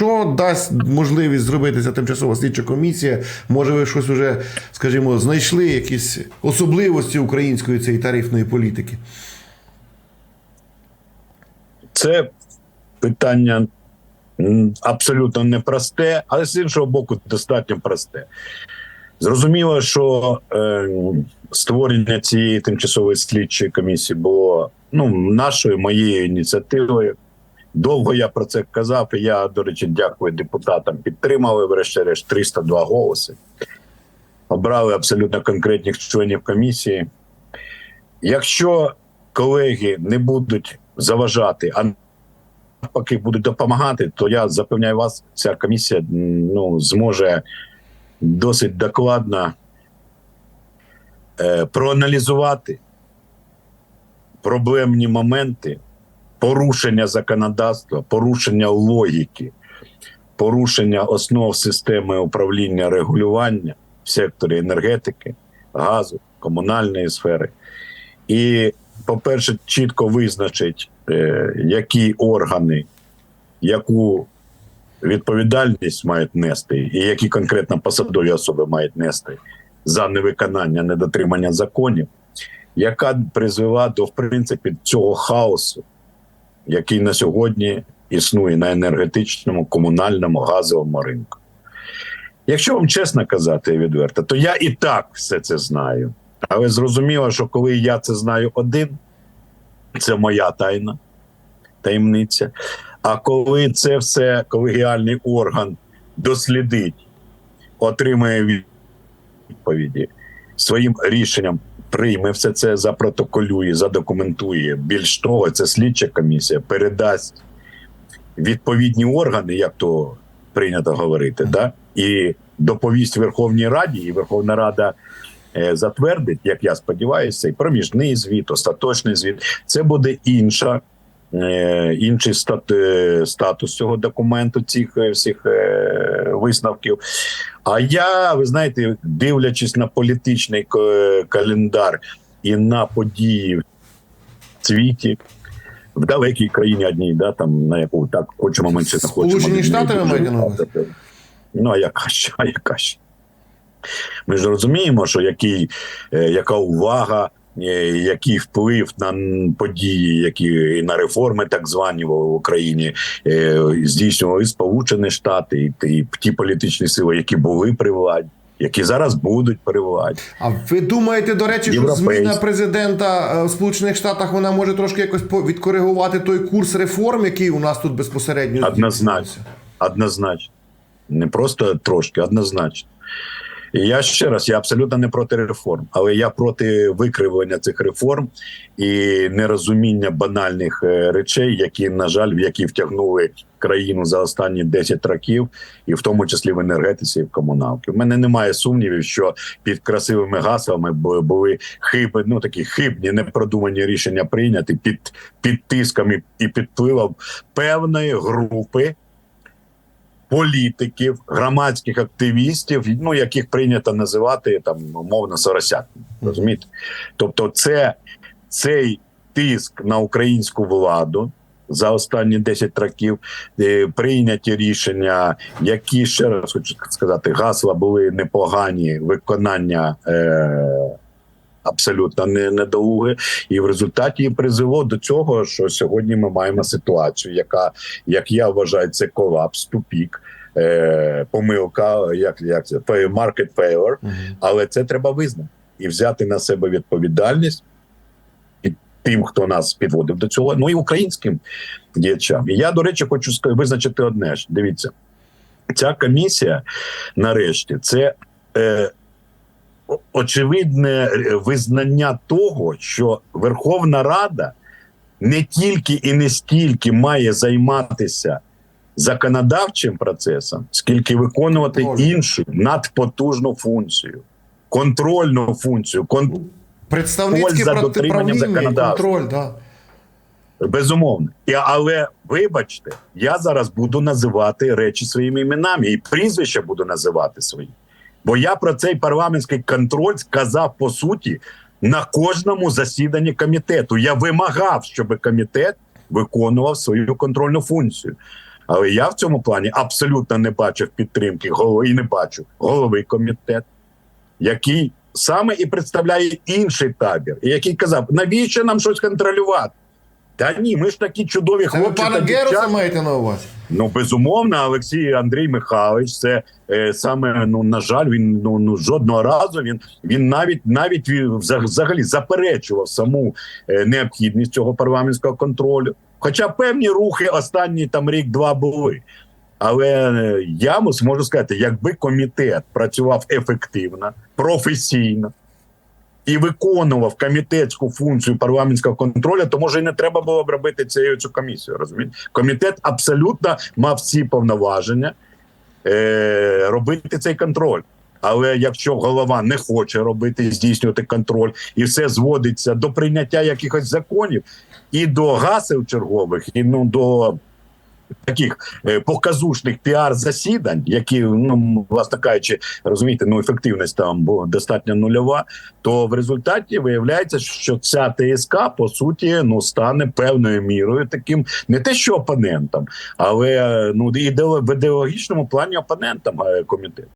Що дасть можливість зробити ця тимчасова слідча комісія? Може, ви щось уже, скажімо, знайшли якісь особливості української цієї тарифної політики? Це питання абсолютно непросте, але з іншого боку, достатньо просте. Зрозуміло, що е, створення цієї тимчасової слідчої комісії було ну, нашою моєю ініціативою. Довго я про це казав, і я, до речі, дякую депутатам. Підтримали, врешті-решт, 302 голоси. Обрали абсолютно конкретних членів комісії. Якщо колеги не будуть заважати, а навпаки будуть допомагати, то я запевняю вас, ця комісія ну, зможе досить докладно е, проаналізувати проблемні моменти порушення законодавства, порушення логіки, порушення основ системи управління регулювання в секторі енергетики, газу, комунальної сфери. І, по-перше, чітко визначить, е, які органи, яку відповідальність мають нести, і які конкретно посадові особи мають нести за невиконання, недотримання законів, яка призвела до в принципі цього хаосу, який на сьогодні існує на енергетичному, комунальному, газовому ринку. Якщо вам чесно казати відверто, то я і так все це знаю. Але зрозуміло, що коли я це знаю один, це моя тайна, таємниця. А коли це все колегіальний орган дослідить, отримає відповіді своїм рішенням, прийме все це, запротоколює, задокументує. Більш того, це слідча комісія передасть відповідні органи, як то прийнято говорити, да? і доповість Верховній Раді, і Верховна Рада е, затвердить, як я сподіваюся, і проміжний звіт, остаточний звіт. Це буде інша. е, Інший е, статус цього документу, цих всіх висновків. А я, ви знаєте, дивлячись на політичний календар і на події в світі, в далекій країні одній, да, там на яку так хочемо чи не хочемо. Сполучені Штати маєте багато. Ну, а яка ще, а яка ще? Ми ж розуміємо, що який, е, яка увага, який вплив на події, які і на реформи, так звані в Україні, е, здійснювали Сполучені Штати, і, ті політичні сили, які були при владі, які зараз будуть при владі. А ви думаєте, до речі, що зміна президента е, в Сполучених Штатах вона може трошки якось відкоригувати той курс реформ, який у нас тут безпосередньо Однозначно. Однозначно. Не просто трошки, однозначно. Я ще раз, я абсолютно не проти реформ, але я проти викривлення цих реформ і нерозуміння банальних е, речей, які, на жаль, в які втягнули країну за останні 10 років, і в тому числі в енергетиці і в комуналки. У мене немає сумнівів, що під красивими гаслами були хиби, ну такі хибні, непродумані рішення прийняті під, під тиском і під впливом певної групи політиків, громадських активістів, ну яких прийнято називати там умовно соросятами. Розумієте? Тобто, це цей тиск на українську владу. За останні 10 років е, прийняті рішення, які ще раз хочу сказати, гасла були непогані, виконання е, абсолютно не недолуге, і в результаті призвело до цього, що сьогодні ми маємо ситуацію, яка, як я вважаю, це колапс, тупік, е, помилка, як, як це market failure, але це треба визнати і взяти на себе відповідальність і тим, хто нас підводив до цього, ну і українським діячам. І я, до речі, хочу визначити одне. Дивіться, ця комісія, нарешті, це е, очевидне е, визнання того, що Верховна Рада не тільки і не стільки має займатися законодавчим процесом, скільки виконувати Контроль. іншу надпотужну функцію, контрольну функцію. Кон... Представницьке Польза дотримання законодавства. контроль, да. Безумовно, і але вибачте, я зараз буду називати речі своїми іменами і прізвища буду називати свої. Бо я про цей парламентський контроль сказав по суті на кожному засіданні комітету. Я вимагав, щоб комітет виконував свою контрольну функцію. Але я в цьому плані абсолютно не бачив підтримки голови і не бачу голови комітету, який саме і представляє інший табір, і який казав, навіщо нам щось контролювати? Та ні, ми ж такі чудові ви хлопці. пана та Геруса маєте на увазі? Ну безумовно, Олексій Андрій Михайлович, це е, саме ну на жаль, він ну, ну жодного разу він він навіть навіть взагалі заперечував саму е, необхідність цього парламентського контролю. Хоча певні рухи останні там рік-два були. Але е, я можу сказати, якби комітет працював ефективно, професійно і виконував комітетську функцію парламентського контролю, то може і не треба було б робити цю, цю комісію. Розумієте? Комітет абсолютно мав всі повноваження е, робити цей контроль. Але якщо голова не хоче робити здійснювати контроль, і все зводиться до прийняття якихось законів і до гасел чергових, і ну до таких е, показушних піар-засідань, які ну власне кажучи, розумієте, ну ефективність там була достатньо нульова. То в результаті виявляється, що ця ТСК по суті ну стане певною мірою таким не те, що опонентом, але ну і в ідеологічному плані опонентом е, комітету.